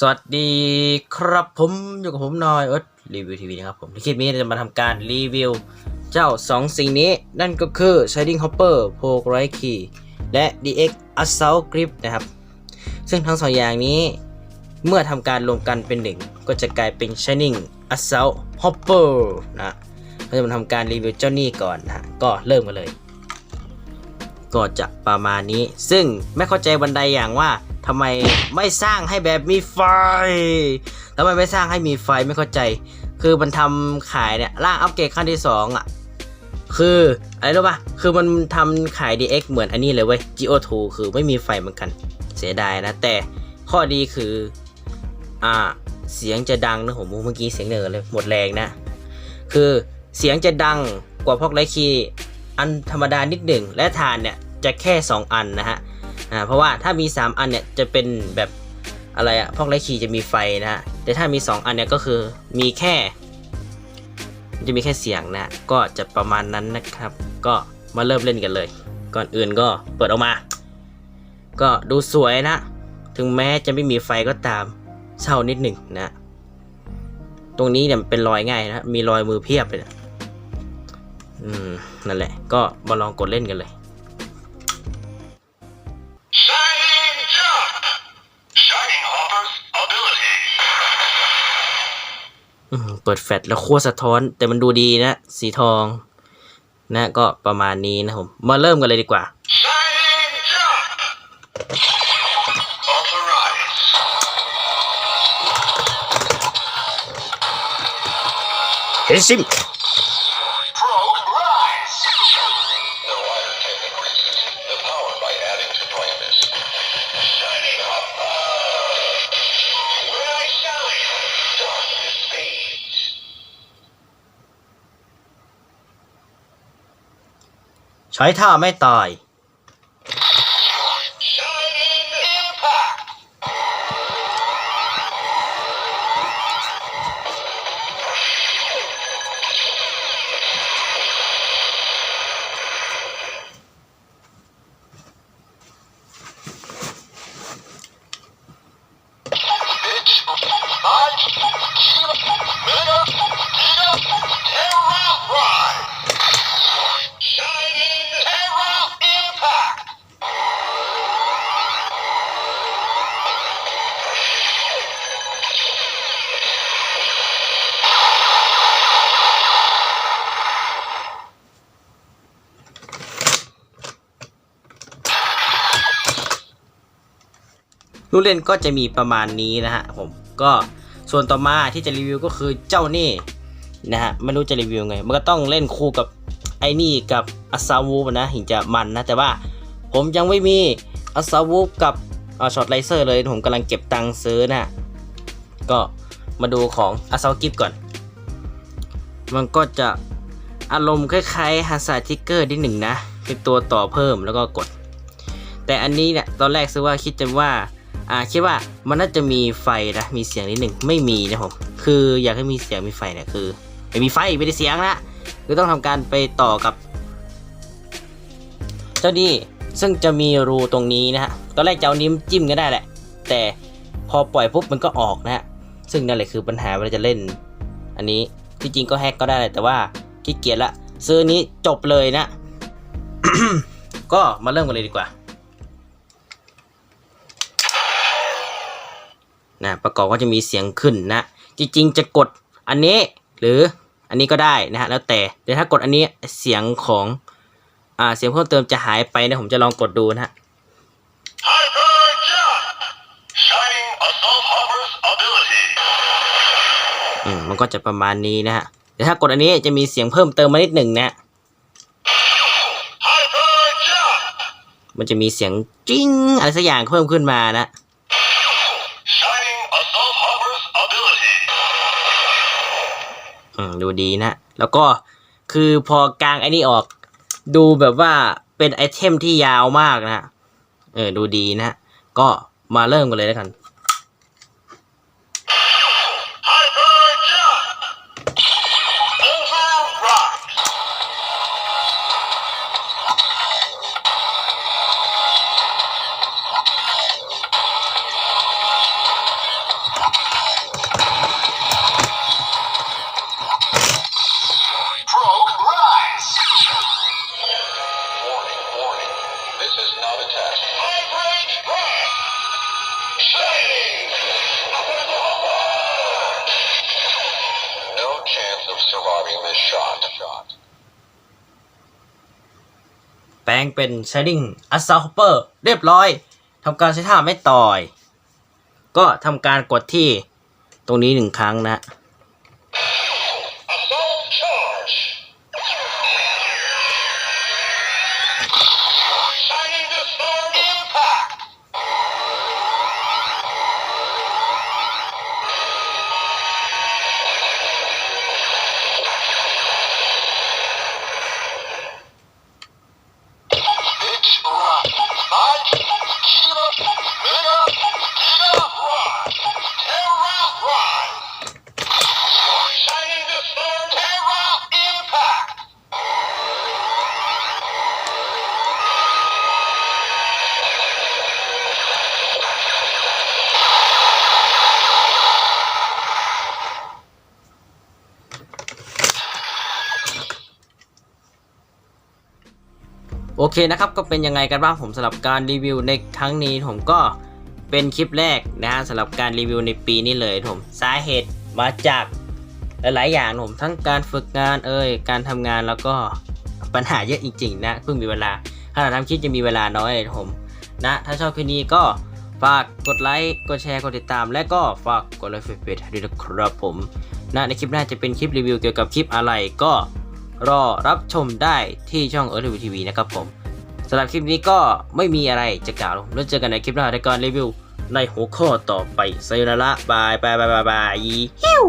สวัสดีครับผมอยู่กับผมหนอยเอิร์ธรีวิวทีวีนะครับผมในคลิปนี้เราจะมาทำการรีวิว เจ้า 2 สิ่งนี้ นั่นก็คือ Shading Hopper Pro Right Key และ DX Assault Grip นะครับ ซึ่งทั้งสองอย่างนี้เมื่อทำการรวมกันเป็นหนึ่ง ก็จะกลายเป็น Shining Assault Hopper นะเราจะมาทำการรีวิวเจ้านี่ก่อนนะฮะก็เริ่มกันเลย ก็จะประมาณนี้ ซึ่งไม่เข้าใจบันไดอย่างว่า ทำไมไม่สร้างให้แบบมีไฟทำไมไม่สร้างให้มีไฟไม่เข้าใจ คือมันทำขายเนี่ยร่างอัปเกรดขั้นที่ 2อะคืออะไรรู้ปะคือมันทำขาย DX เหมือนอันนี้เลยเว้ย GO2 คือไม่มีไฟเหมือนกัน เสียดายนะ แต่ข้อดีคือ อ่า เสียงจะดังนะผมเมื่อกี้เสียงเหนือเลยหมดแรงนะ คือเสียงจะดังกว่าพวกไรคีอันธรรมดานิดหนึ่ง และฐานเนี่ยจะแค่ 2 อันนะฮะ อ่าเพราะว่าถ้ามี 3 อันเนี่ยจะเป็นแบบอะไรอะพวกไรคีจะมีไฟนะ แต่ถ้ามี 2 อันเนี่ยก็คือมีแค่ จะมีแค่เสียงนะ ก็จะประมาณนั้นนะครับ ก็มาเริ่มเล่นกันเลย ก่อนอื่นก็เปิดออกมา ก็ดูสวยนะ ถึงแม้จะไม่มีไฟก็ตามเศร้านิดหนึ่งนะ ตรงนี้เนี่ยเป็นรอยง่ายนะ มีรอยมือเพียบเลยนะอืมนั่นแหละ ก็มาลองกดเล่นกันเลย เปิดแฟลชแล้วขั้วสะท้อน แต่มันดูดีนะ สีทอง นะ ก็ประมาณนี้นะผม มาเริ่มกันเลยดีกว่า Shining Jump! Authorize. เฮซิม ใช้ท่าไม่ตาย ลูกเล่นก็จะมีประมาณนี้นะฮะผมก็ส่วนต่อมาที่จะรีวิวก็คือเจ้านี่นะฮะไม่รู้จะรีวิวไง มันก็ต้องเล่นคู่กับไอ้นี่กับอัสซาวูนะถึงจะมันนะ แต่ว่าผมยังไม่มีอัสซาวูกับอช็อตไลเซอร์เลยผมกำลังเก็บตังค์ซื้อนะก็มาดูของอัสซาวกิฟก่อน มันก็จะอารมณ์คล้ายๆฮันซาทิกเกอร์นิดหนึ่งนะ เป็นตัวต่อเพิ่มแล้วก็กด แต่อันนี้เนี่ยตอนแรกซื้อว่าคิดจะว่า อ่าคิดว่ามันน่าจะมีไฟนะมีเสียงนิดหนึ่งไม่มีนะผมคืออยากให้มีเสียงมีไฟเนี่ยคือไม่มีไฟไม่ได้เสียงนะคือต้องทำการไปต่อกับ เจ้านี่ซึ่งจะมีรูตรงนี้นะฮะตอนแรกจะเอานิ้วจิ้มก็ได้แหละ แต่พอปล่อยปุ๊บมันก็ออกนะฮะซึ่งนั่นแหละคือปัญหาเวลาจะเล่น อันนี้ที่จริงก็แฮกก็ได้แหละแต่ว่าขี้เกียจละซื้ออนนี้จบเลยนะ ก็มาเริ่มกันเลยดีกว่า นะประกอบก็จะมีเสียงขึ้นนะ จริงๆ จะกดอันนี้หรืออันนี้ก็ได้นะฮะแล้วแต่แต่ถ้ากดอันนี้เสียงของอ่าเสียงเพิ่มเติมจะหายไปนะผมจะลองกดดูนะฮะอืมมันก็จะประมาณนี้นะฮะแต่ถ้ากดอันนี้จะมีเสียงเพิ่มเติมมานิดหนึ่งนะมันจะมีเสียงจิ้งอะไรสักอย่างเพิ่มขึ้นมานะ อืมดูดีนะ แล้วก็คือพอกลางไอ้นี่ออก ดูแบบว่าเป็นไอเทมที่ยาวมากนะเออดูดีนะ ก็มาเริ่มกันเลยแล้วกัน แปลงเป็น Shining a s s a u l t Hopper เรียบร้อยทำการใช้ท่าไม่ต่อย ก็ทำการกดที่ตรงนี้หนึ่งครั้งนะ โอเคนะครับก็เป็นยังไงกันบ้างผมสำหรับการรีวิวในครั้งนี้ผมก็เป็นคลิปแรกนะฮะสำหรับการรีวิวในปีนี้เลยผมสาเหตุมาจากหลายๆอย่างผมทั้งการฝึกงานเอ่ยการทำงานแล้วก็ปัญหาเยอะจริงๆนะเพิ่งมีเวลาขนาดทำคลิปจะมีเวลาน้อยเลยผมนะถ้าชอบคลิปนี้ก็ฝากกดไลค์กดแชร์กดติดตาม และก็ฝากกดไลค์เฟซบุ๊กด้วยนะครับผมนะในคลิปหน้าจะเป็นคลิปรีวิวเกี่ยวกับคลิปอะไรก็ รอรับชมได้ที่ช่องเอ r ร์ทีวีนะครับผมสำหรับคลิปนี้ก็ไม่มีอะไรจะกล่าวแล้วเจอกันในคลิปหน้าในการรีวิวในหัวข้อต่อไปสวัสดีละบายบายบายบายฮิว